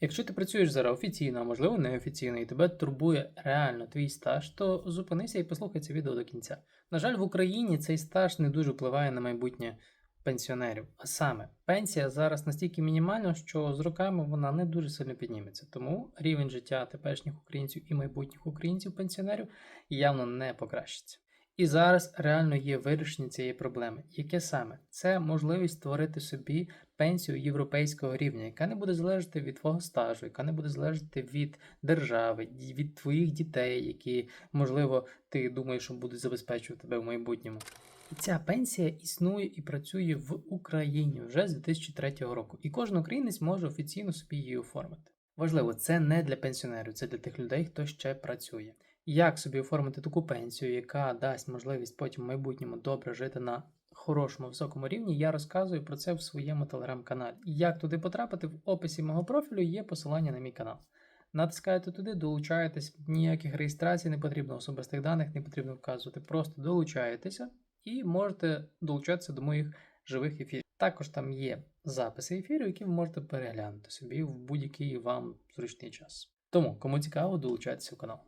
Якщо ти працюєш зараз офіційно, а можливо неофіційно, і тебе турбує реально твій стаж, то зупинися і послухай це відео до кінця. На жаль, в Україні цей стаж не дуже впливає на майбутнє пенсіонерів. А саме, пенсія зараз настільки мінімальна, що з роками вона не дуже сильно підніметься. Тому рівень життя теперішніх українців і майбутніх українців-пенсіонерів явно не покращиться. І зараз реально є вирішення цієї проблеми. Яке саме? Це можливість створити собі пенсію європейського рівня, яка не буде залежати від твого стажу, яка не буде залежати від держави, від твоїх дітей, які, можливо, ти думаєш, що будуть забезпечувати тебе в майбутньому. І ця пенсія існує і працює в Україні вже з 2003 року, і кожен українець може офіційно собі її оформити. Важливо, це не для пенсіонерів, це для тих людей, хто ще працює. Як собі оформити таку пенсію, яка дасть можливість потім в майбутньому добре жити на хорошому високому рівні, я розказую про це в своєму телеграм-каналі. Як туди потрапити, в описі мого профілю є посилання на мій канал. Натискаєте туди, долучаєтесь, ніяких реєстрацій не потрібно, особистих даних не потрібно вказувати. Просто долучаєтеся і можете долучатися до моїх живих ефірів. Також там є записи ефірів, які ви можете переглянути собі в будь-який вам зручний час. Тому, кому цікаво, долучайтеся в канал.